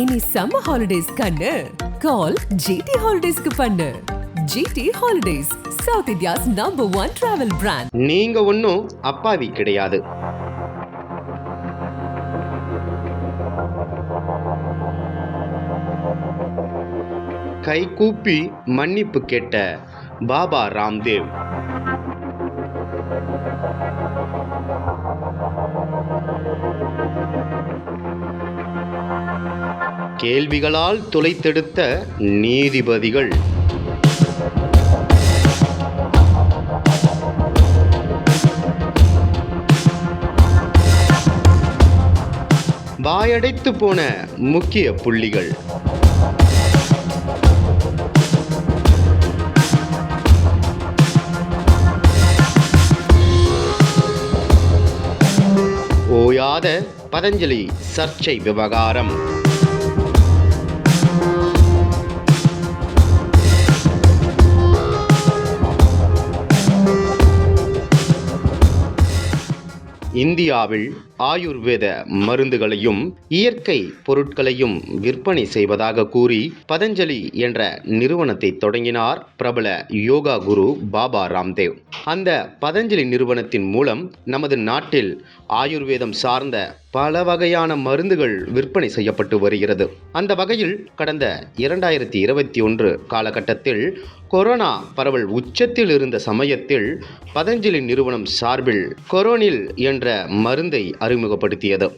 இனி summer holidays கண்ணு. கால் GT ஹாலிடேஸ்க்கு பண்ணு. GT holidays south India's number one travel brand நீங்க ஒன்றும் அப்பாவி கிடையாது. கை கூப்பி மன்னிப்பு கேட்ட பாபா ராம்தேவ். கேள்விகளால் துளைத்தெடுத்த நீதிபதிகள். வாயடைத்து போன முக்கிய புள்ளிகள். ஓயாத பதஞ்சலி சர்ச்சை விவகாரம். இந்தியாவில் ஆயுர்வேத மருந்துகளையும் இயற்கை பொருட்களையும் விற்பனை செய்வதாக கூறி பதஞ்சலி என்ற நிறுவனத்தை தொடங்கினார் பிரபல யோகா குரு பாபா ராம்தேவ். அந்த பதஞ்சலி நிறுவனத்தின் மூலம் நமது நாட்டில் ஆயுர்வேதம் சார்ந்த பல வகையான மருந்துகள் விற்பனை செய்யப்பட்டு வருகிறது. அந்த வகையில் கடந்த இரண்டாயிரத்தி இருபத்தி ஒன்று காலகட்டத்தில் கொரோனா பரவல் உச்சத்தில் இருந்த சமயத்தில் பதஞ்சலி நிறுவனம் சார்பில் கொரோனில் என்ற மருந்தை அறிமுகப்படுத்தியது.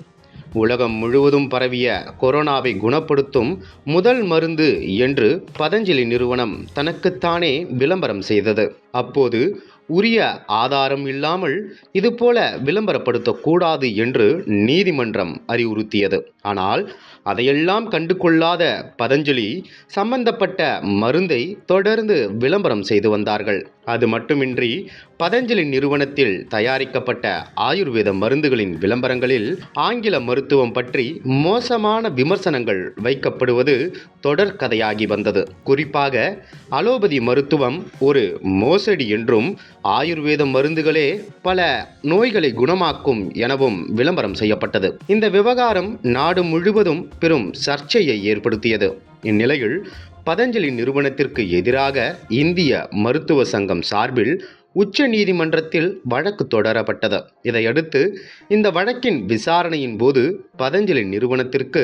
உலகம் முழுவதும் பரவிய கொரோனாவை குணப்படுத்தும் முதல் மருந்து என்று பதஞ்சலி நிறுவனம் தனக்குத்தானே விளம்பரம் செய்தது. அப்போது உரிய ஆதாரம் இல்லாமல் இதுபோல விளம்பரப்படுத்தக்கூடாது என்று நீதிமன்றம் அறிவுறுத்தியது. ஆனால் அதையெல்லாம் கண்டு கொள்ளாத பதஞ்சலி சம்பந்தப்பட்ட மருந்தை தொடர்ந்து விளம்பரம் செய்து வந்தார்கள். அது மட்டுமின்றி பதஞ்சலி நிறுவனத்தில் தயாரிக்கப்பட்ட ஆயுர்வேத மருந்துகளின் விளம்பரங்களில் ஆங்கில மருத்துவம் பற்றி மோசமான விமர்சனங்கள் வைக்கப்படுவது தொடர்கதையாகி வந்தது. குறிப்பாக அலோபதி மருத்துவம் ஒரு மோசடி என்றும் ஆயுர்வேத மருந்துகளே பல நோய்களை குணமாக்கும் எனவும் விளம்பரம் செய்யப்பட்டது. இந்த விவகாரம் நாடு முழுவதும் பெரும் சர்ச்சையை ஏற்படுத்தியது. இந்நிலையில் பதஞ்சலி நிறுவனத்திற்கு எதிராக இந்திய மருத்துவ சங்கம் சார்பில் உச்ச நீதிமன்றத்தில் வழக்கு தொடரப்பட்டது. இதையடுத்து இந்த வழக்கின் விசாரணையின் போது பதஞ்சலி நிறுவனத்திற்கு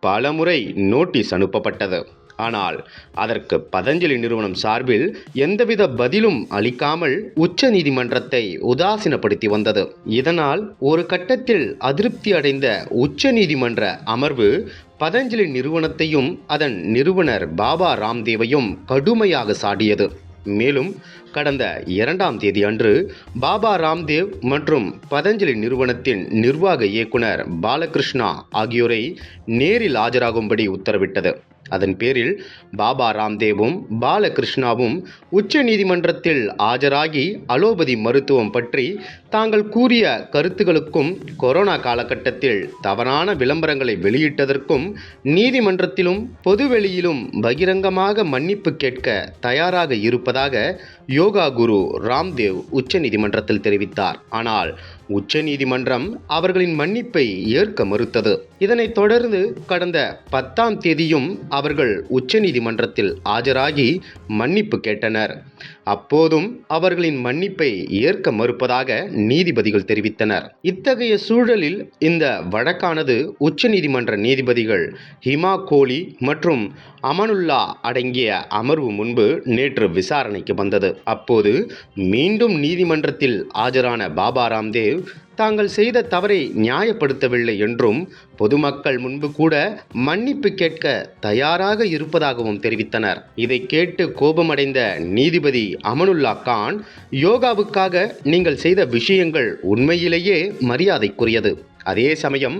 பலமுறை நோட்டீஸ் அனுப்பப்பட்டது. ஆனால் அதற்கு பதஞ்சலி நிறுவனம் சார்பில் எந்தவித பதிலும் அளிக்காமல் உச்ச நீதிமன்றத்தை உதாசீனப்படுத்தி வந்தது. இதனால் ஒரு கட்டத்தில் அதிருப்தி அடைந்த உச்ச நீதிமன்ற அமர்வு பதஞ்சலி நிறுவனத்தையும் அதன் நிறுவனர் பாபா ராம்தேவையும் கடுமையாக சாடியது. மேலும் கடந்த இரண்டாம் தேதி அன்று பாபா ராம்தேவ் மற்றும் பதஞ்சலி நிறுவனத்தின் நிர்வாக இயக்குனர் பாலகிருஷ்ணா ஆகியோரை நேரில் ஆஜராகும்படி உத்தரவிட்டது. அதன் பேரில் பாபா ராம்தேவும் பாலகிருஷ்ணாவும் உச்ச நீதிமன்றத்தில் ஆஜராகி அலோபதி மருத்துவம் பற்றி தாங்கள் கூறிய கருத்துகளுக்கும் கொரோனா காலகட்டத்தில் தவறான விளம்பரங்களை வெளியிட்டதற்கும் நீதிமன்றத்திலும் பொதுவெளியிலும் பகிரங்கமாக மன்னிப்பு கேட்க தயாராக இருப்பதாக யோகா குரு ராம்தேவ் உச்ச நீதிமன்றத்தில் தெரிவித்தார். ஆனால் உச்ச நீதிமன்றம் அவர்களின் மன்னிப்பை ஏற்க மறுத்தது. இதனைத் தொடர்ந்து கடந்த பத்தாம் தேதியும் அவர்கள் உச்ச நீதிமன்றத்தில் ஆஜராகி மன்னிப்பு கேட்டனர். அப்போதும் அவர்களின் மன்னிப்பை ஏற்க மறுப்பதாக நீதிபதிகள் தெரிவித்தனர். இத்தகைய சூழலில் இந்த வழக்கானது உச்சநீதிமன்ற நீதிபதிகள் ஹிமா கோலி மற்றும் அமனுல்லா அடங்கிய அமர்வு முன்பு நேற்று விசாரணைக்கு வந்தது. அப்போது மீண்டும் நீதிமன்றத்தில் ஆஜரான பாபா ராம்தேவ் தாங்கள் செய்த தவறை நியாயப்படுத்தவில்லை என்றும் பொதுமக்கள் முன்பு கூட மன்னிப்பு கேட்க தயாராக இருப்பதாகவும் தெரிவித்தனர். இதை கேட்டு கோபமடைந்த நீதிபதி அமனுல்லா கான் யோகாவுக்காக நீங்கள் செய்த விஷயங்கள் உண்மையிலேயே மரியாதைக்குரியது. அதே சமயம்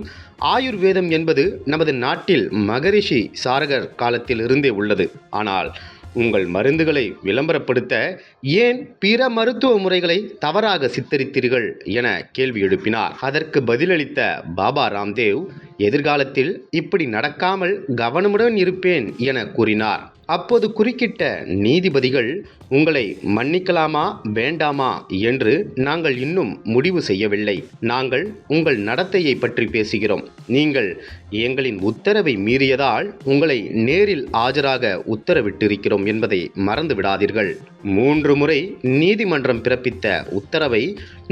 ஆயுர்வேதம் என்பது நமது நாட்டில் மகரிஷி சாரகர் காலத்தில் இருந்தே உள்ளது. ஆனால் உங்கள் மருந்துகளை விளம்பரப்படுத்த ஏன் பிற மருத்துவ முறைகளை தவறாக சித்தரித்தீர்கள் என கேள்வி எழுப்பினார். அதற்கு பதிலளித்த பாபா ராம்தேவ் எதிர்காலத்தில் இப்படி நடக்காமல் கவனமுடன் இருப்பேன் என கூறினார். அப்போது குறுக்கிட்ட நீதிபதிகள் உங்களை மன்னிக்கலாமா வேண்டாமா? என்று நாங்கள் இன்னும் முடிவு செய்யவில்லை. நாங்கள் உங்கள் நடத்தையை பற்றி பேசுகிறோம். நீங்கள் எங்களின் உத்தரவை மீறியதால் உங்களை நேரில் ஆஜராக உத்தரவிட்டிருக்கிறோம் என்பதை மறந்து விடாதீர்கள். மூன்று முறை நீதிமன்றம் பிறப்பித்த உத்தரவை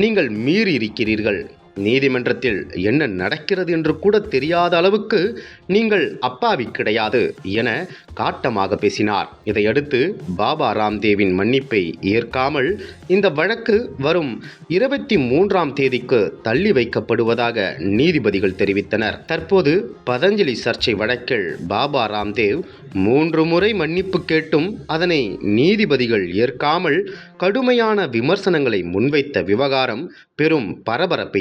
நீங்கள் மீறியிருக்கிறீர்கள். நீதிமன்றத்தில் என்ன நடக்கிறது என்று கூட தெரியாத அளவுக்கு நீங்கள் அப்பாவி கிடையாது என காட்டமாக பேசினார். இதையடுத்து பாபா ராம்தேவின் மன்னிப்பை ஏற்காமல் இந்த வழக்கு வரும் இருபத்தி மூன்றாம் தேதிக்கு தள்ளி வைக்கப்படுவதாக நீதிபதிகள் தெரிவித்தனர். தற்போது பதஞ்சலி சர்ச்சை வழக்கில் பாபா ராம்தேவ் மூன்று முறை மன்னிப்பு கேட்டும் அதனை நீதிபதிகள் ஏற்காமல் கடுமையான விமர்சனங்களை முன்வைத்த விவகாரம் பெரும் பரபரப்பை